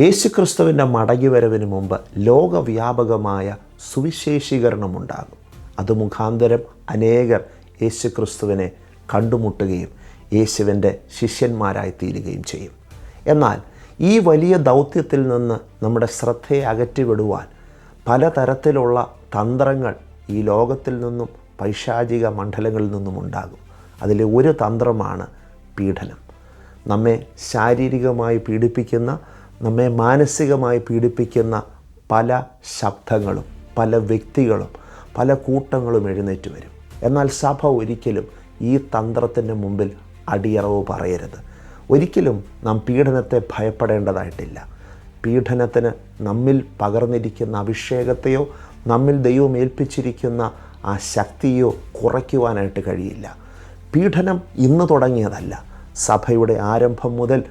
യേശുക്രിസ്തുവിന്റെ മടങ്ങിവരവിന് മുമ്പ് ലോകവ്യാപകമായ സുവിശേഷീകരണമുണ്ടാകും. അത് മുഖാന്തരം അനേകർ യേശുക്രിസ്തുവിനെ കണ്ടുമുട്ടുകയും യേശുവിന്റെ ശിഷ്യന്മാരായി തീരുകയും ചെയ്യും. എന്നാൽ ഈ വലിയ ദൗത്യത്തിൽ നിന്ന് നമ്മുടെ ശ്രദ്ധയെ അകറ്റിവിടുവാൻ പലതരത്തിലുള്ള തന്ത്രങ്ങൾ ഈ ലോകത്തിൽ നിന്നും പൈശാചിക മണ്ഡലങ്ങളിൽ നിന്നും ഉണ്ടാകും. അതിലെ ഒരു തന്ത്രമാണ് പീഡനം. നമ്മെ ശാരീരികമായി പീഡിപ്പിക്കുന്ന നമ്മെ മാനസികമായി പീഡിപ്പിക്കുന്ന പല ശബ്ദങ്ങളും പല വ്യക്തികളും പല കൂട്ടങ്ങളും എഴുന്നേറ്റ് വരും. എന്നാൽ സഭ ഒരിക്കലും ഈ തന്ത്രത്തിന്റെ മുമ്പിൽ അടിയറവ് പറയരുത്. ഒരിക്കലും നാം പീഡനത്തെ ഭയപ്പെടേണ്ടതായിട്ടില്ല. പീഡനത്തിന് നമ്മിൽ പകർന്നിരിക്കുന്ന അഭിഷേകത്തെയോ നമ്മിൽ ദൈവം ഏൽപ്പിച്ചിരിക്കുന്ന ആ ശക്തിയോ കുറയ്ക്കുവാനായിട്ട് കഴിയില്ല. പീഡനം ഇന്ന് തുടങ്ങിയതല്ല. സഭയുടെ ആരംഭം മുതൽ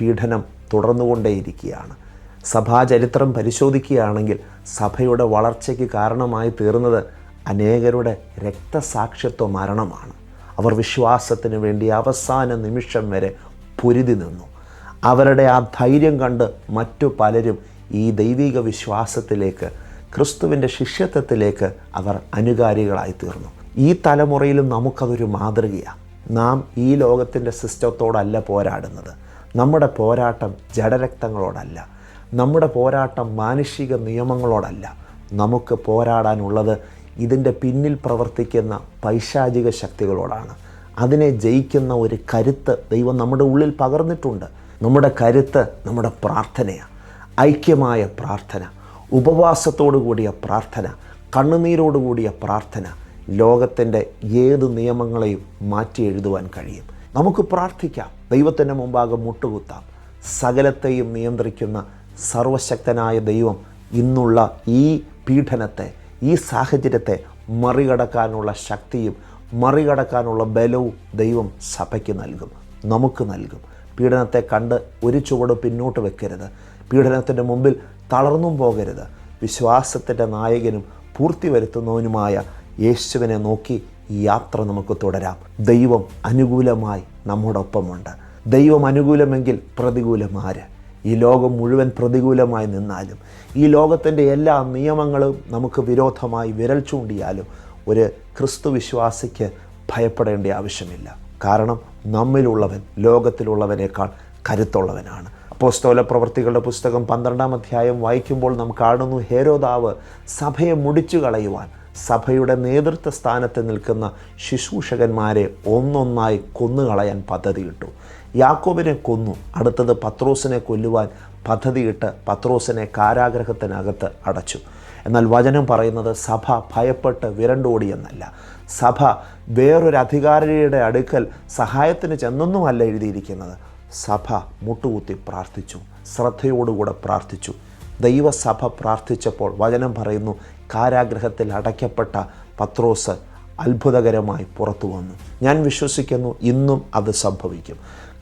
പീഡനം തുടർന്നുകൊണ്ടേയിരിക്കുകയാണ്. സഭാചരിത്രം പരിശോധിക്കുകയാണെങ്കിൽ സഭയുടെ വളർച്ചയ്ക്ക് കാരണമായി തീർന്നത് അനേകരുടെ രക്തസാക്ഷിത്വ മരണമാണ്. അവർ വിശ്വാസത്തിന് വേണ്ടി അവസാന നിമിഷം വരെ പൊരുതി നിന്നു. അവരുടെ ആ ധൈര്യം കണ്ട് മറ്റു പലരും ഈ ദൈവിക വിശ്വാസത്തിലേക്ക് ക്രിസ്തുവിന്റെ ശിഷ്യത്വത്തിലേക്ക് അവർ അനുകാരികളായി തീർന്നു. ഈ തലമുറയിലും നമുക്കതൊരു മാതൃകയാണ്. നാം ഈ ലോകത്തിന്റെ സിസ്റ്റത്തോടല്ല പോരാടുന്നത്. നമ്മുടെ പോരാട്ടം ജഡരക്തങ്ങളോടല്ല. നമ്മുടെ പോരാട്ടം മാനുഷിക നിയമങ്ങളോടല്ല. നമുക്ക് പോരാടാനുള്ളത് ഇതിന്റെ പിന്നിൽ പ്രവർത്തിക്കുന്ന പൈശാചിക ശക്തികളോടാണ്. അതിനെ ജയിക്കുന്ന ഒരു കരുത്ത് ദൈവം നമ്മുടെ ഉള്ളിൽ പകർന്നിട്ടുണ്ട്. നമ്മുടെ കരുത്ത് നമ്മുടെ പ്രാർത്ഥനയാണ് ഐക്യമായ പ്രാർത്ഥന ഉപവാസത്തോടു കൂടിയ പ്രാർത്ഥന കണ്ണുനീരോടു കൂടിയ പ്രാർത്ഥന ലോകത്തിന്റെ ഏത് നിയമങ്ങളെയും മാറ്റി എഴുതുവാൻ കഴിയും. നമുക്ക് പ്രാർത്ഥിക്കാം. ദൈവത്തിന്റെ മുമ്പാകെ മുട്ടുകുത്താം. സകലത്തെയും നിയന്ത്രിക്കുന്ന സർവശക്തനായ ദൈവം ഇന്നുള്ള ഈ പീഡനത്തെ ഈ സാഹചര്യത്തെ മറികടക്കാനുള്ള ശക്തിയും മറികടക്കാനുള്ള ബലവും ദൈവം സഭയ്ക്ക് നൽകും. നമുക്ക് നൽകും. പീഡനത്തെ കണ്ട് ഒരു ചുവട് പിന്നോട്ട് വെക്കരുത്. പീഡനത്തിന്റെ മുമ്പിൽ തളർന്നും പോകരുത്. വിശ്വാസത്തിന്റെ നായകനും പൂർത്തി വരുത്തുന്നവനുമായ യേശുവിനെ നോക്കി ഈ യാത്ര നമുക്ക് തുടരാം. ദൈവം അനുകൂലമായി നമ്മോടൊപ്പമുണ്ട്. ദൈവം അനുകൂലമെങ്കിൽ പ്രതികൂലമാര് ഈ ലോകം മുഴുവൻ പ്രതികൂലമായി നിന്നാലും ഈ ലോകത്തിന്റെ എല്ലാ നിയമങ്ങളും നമുക്ക് വിരോധമായി വിരൽ ചൂണ്ടിയാലും ഒരു ക്രിസ്തു വിശ്വാസിക്ക് ഭയപ്പെടേണ്ട ആവശ്യമില്ല. കാരണം നമ്മിലുള്ളവൻ ലോകത്തിലുള്ളവനേക്കാൾ കരുത്തുള്ളവനാണ്. അപ്പോസ്തോല പ്രവർത്തികളുടെ പുസ്തകം പന്ത്രണ്ടാം അധ്യായം വായിക്കുമ്പോൾ നാം കാണുന്നു ഹേരോദാവ് സഭയെ മുടിച്ചു കളയുവാൻ സഭയുടെ നേതൃത്വ സ്ഥാനത്ത് നിൽക്കുന്ന ശുശ്രൂഷകന്മാരെ ഒന്നൊന്നായി കൊന്നുകളയാൻ പദ്ധതിയിട്ടു. യാക്കോബിനെ കൊന്നു. അടുത്തത് പത്രോസിനെ കൊല്ലുവാൻ പദ്ധതിയിട്ട് പത്രോസിനെ കാരാഗ്രഹത്തിനകത്ത് അടച്ചു. എന്നാൽ വചനം പറയുന്നത് സഭ ഭയപ്പെട്ട് വിരണ്ടോടിയെന്നല്ല സഭ വേറൊരു അധികാരിയുടെ അടുക്കൽ സഹായത്തിന് ചെന്നൊന്നുമല്ല എഴുതിയിരിക്കുന്നത്. സഭ മുട്ടുകുത്തി പ്രാർത്ഥിച്ചു. ശ്രദ്ധയോടുകൂടെ പ്രാർത്ഥിച്ചു. ദൈവസഭ പ്രാർത്ഥിച്ചപ്പോൾ വചനം പറയുന്നു കാരാഗ്രഹത്തിൽ അടയ്ക്കപ്പെട്ട പത്രോസ് അത്ഭുതകരമായി പുറത്തു വന്നു. ഞാൻ വിശ്വസിക്കുന്നു ഇന്നും അത് സംഭവിക്കും.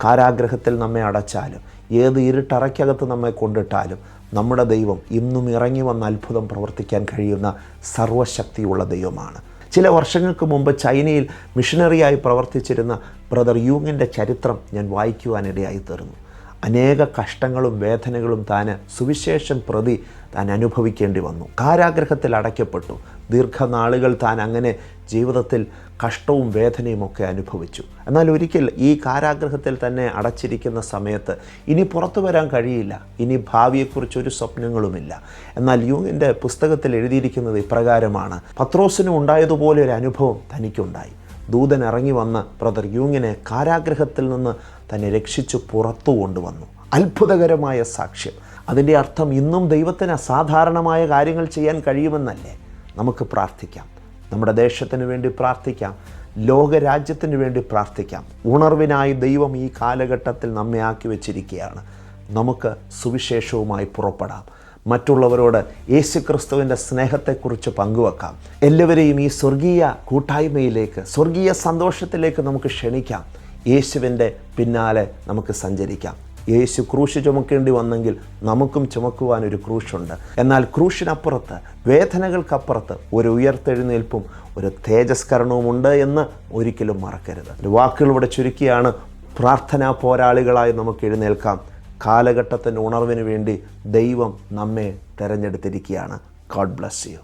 കാരാഗ്രഹത്തിൽ നമ്മെ അടച്ചാലും ഏത് ഇരുട്ടറയ്ക്കകത്ത് നമ്മെ കൊണ്ടിട്ടാലും നമ്മുടെ ദൈവം ഇന്നും ഇറങ്ങി വന്ന അത്ഭുതം പ്രവർത്തിക്കാൻ കഴിയുന്ന സർവശക്തിയുള്ള ദൈവമാണ്. ചില വർഷങ്ങൾക്ക് മുമ്പ് ചൈനയിൽ മിഷനറിയായി പ്രവർത്തിച്ചിരുന്ന ബ്രദർ യൂങ്ങിന്റെ ചരിത്രം ഞാൻ വായിക്കുവാനിടയായി തീർന്നു. അനേക കഷ്ടങ്ങളും വേദനകളും താൻ സുവിശേഷം പ്രതി താൻ അനുഭവിക്കേണ്ടി വന്നു. കാരാഗ്രഹത്തിൽ അടയ്ക്കപ്പെട്ടു. ദീർഘനാളുകൾ താൻ അങ്ങനെ ജീവിതത്തിൽ കഷ്ടവും വേദനയും ഒക്കെ അനുഭവിച്ചു. എന്നാൽ ഒരിക്കൽ ഈ കാരാഗ്രഹത്തിൽ തന്നെ അടച്ചിരിക്കുന്ന സമയത്ത് ഇനി പുറത്തു വരാൻ കഴിയില്ല. ഇനി ഭാവിയെക്കുറിച്ചൊരു സ്വപ്നങ്ങളുമില്ല. എന്നാൽ യൂങ്ങിന്റെ പുസ്തകത്തിൽ എഴുതിയിരിക്കുന്നത് ഇപ്രകാരമാണ്. പത്രോസിനും ഉണ്ടായതുപോലെ ഒരു അനുഭവം തനിക്കുണ്ടായി. ദൂതൻ ഇറങ്ങി വന്ന് ബ്രദർ യൂങ്ങിനെ കാരാഗ്രഹത്തിൽ നിന്ന് തന്നെ രക്ഷിച്ചു പുറത്തു കൊണ്ടുവന്നു. അത്ഭുതകരമായ സാക്ഷ്യം. അതിന്റെ അർത്ഥം ഇന്നും ദൈവത്തിന് അസാധാരണമായ കാര്യങ്ങൾ ചെയ്യാൻ കഴിയുമെന്നല്ലേ? നമുക്ക് പ്രാർത്ഥിക്കാം. നമ്മുടെ ദേശത്തിന് വേണ്ടി പ്രാർത്ഥിക്കാം. ലോകരാജ്യത്തിന് വേണ്ടി പ്രാർത്ഥിക്കാം. ഉണർവിനായി ദൈവം ഈ കാലഘട്ടത്തിൽ നമ്മെ ആക്കി വച്ചിരിക്കുകയാണ്. നമുക്ക് സുവിശേഷവുമായി പുറപ്പെടാം. മറ്റുള്ളവരോട് യേശുക്രിസ്തുവിന്റെ സ്നേഹത്തെക്കുറിച്ച് പങ്കുവെക്കാം. എല്ലാവരെയും ഈ സ്വർഗീയ കൂട്ടായ്മയിലേക്ക് സ്വർഗീയ സന്തോഷത്തിലേക്ക് നമുക്ക് ക്ഷണിക്കാം. യേശുവിന്റെ പിന്നാലെ നമുക്ക് സഞ്ചരിക്കാം. യേശു ക്രൂശ് ചുമക്കേണ്ടി വന്നെങ്കിൽ നമുക്കും ചുമക്കുവാൻ ഒരു ക്രൂശുണ്ട്. എന്നാൽ ക്രൂശിനപ്പുറത്ത് വേദനകൾക്കപ്പുറത്ത് ഒരു ഉയർത്തെഴുന്നേൽപ്പും ഒരു തേജസ്കരണവും ഉണ്ട് എന്ന് ഒരിക്കലും മറക്കരുത്. വാക്കുകളിവിടെ ചുരുക്കിയാണ് പ്രാർത്ഥനാ പോരാളികളായി നമുക്ക് എഴുന്നേൽക്കാം. കാലഘട്ടത്തിന്റെ ഉണർവിന് വേണ്ടി ദൈവം നമ്മെ തിരഞ്ഞെടുത്തിരിക്കുകയാണ്. God bless you